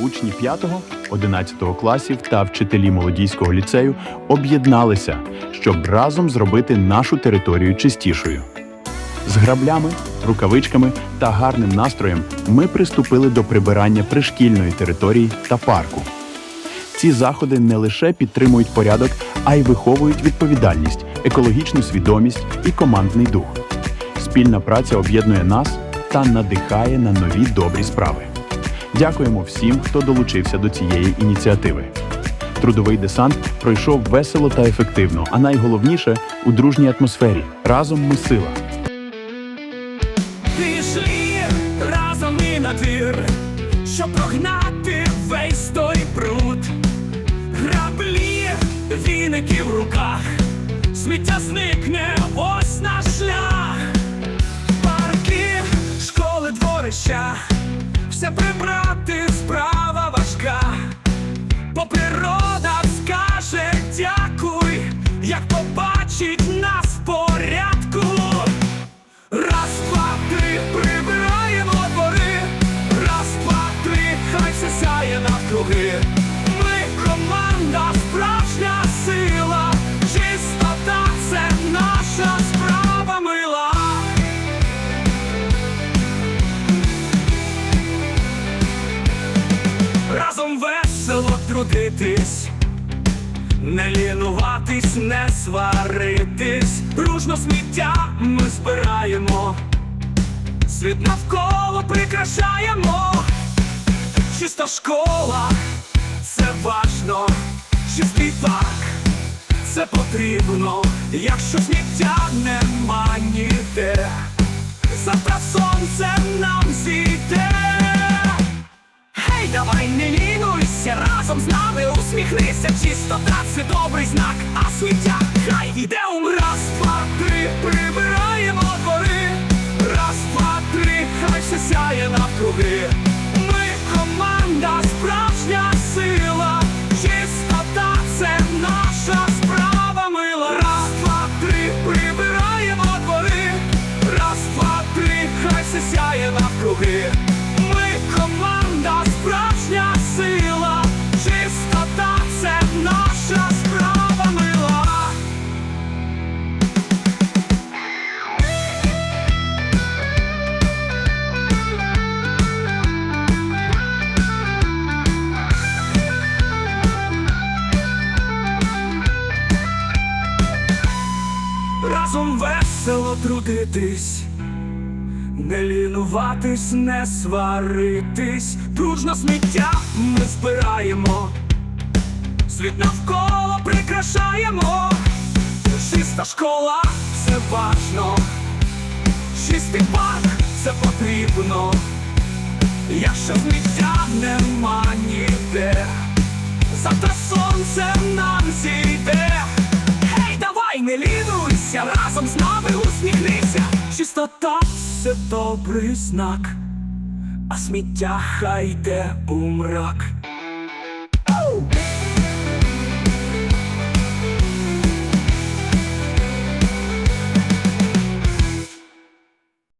Учні 5-11 класів та вчителі молодійського ліцею об'єдналися, щоб разом зробити нашу територію чистішою. З граблями, рукавичками та гарним настроєм ми приступили до прибирання пришкільної території та парку. Ці заходи не лише підтримують порядок, а й виховують відповідальність, екологічну свідомість і командний дух. Спільна праця об'єднує нас та надихає на нові добрі справи. Дякуємо всім, хто долучився до цієї ініціативи. Трудовий десант пройшов весело та ефективно, а найголовніше у дружній атмосфері. Разом ми сила. Пішли разом і на двір, щоб прогнати весь той бруд. Граблі, віники в руках, сміття зникне ось наш шлях. Парки, школи, дворища, все прибрати Природа скаже дякуй, як побачить нас в порядку. Раз, два, три, прибираємо двори. Раз, два, три, хай все сяє навкруги. Ми команда, справжня сила. Чистота це наша справа мила. Разом весело трудитись. Не лінуватись, не сваритись, дружно сміття ми збираємо, світ навколо прикрашаємо, чиста школа, це важно, чистий парк, це потрібно, якщо сміття нема ніде, завтра сонце нам зійде. Разом з нами усміхнися, чистота це добрий знак, а сміття хай іде ум раз, два, три, прибираємо двори. Раз, два, три, хай все сяє навкруги. Ми команда, справжня сила, чистота це наша справа мила. Раз, два, три, прибираємо двори. Раз, два, три, хай все сяє навкруги. Разом весело трудитись. Не лінуватись, не сваритись, дружно сміття ми збираємо, світ навколо прикрашаємо, чиста школа це важно, чистий парк це потрібно, якщо сміття нема ніде, завтра сонце нам зійде. Разом з нами усміхнися. Чистота це добрий знак, а сміття хай йде у мрак.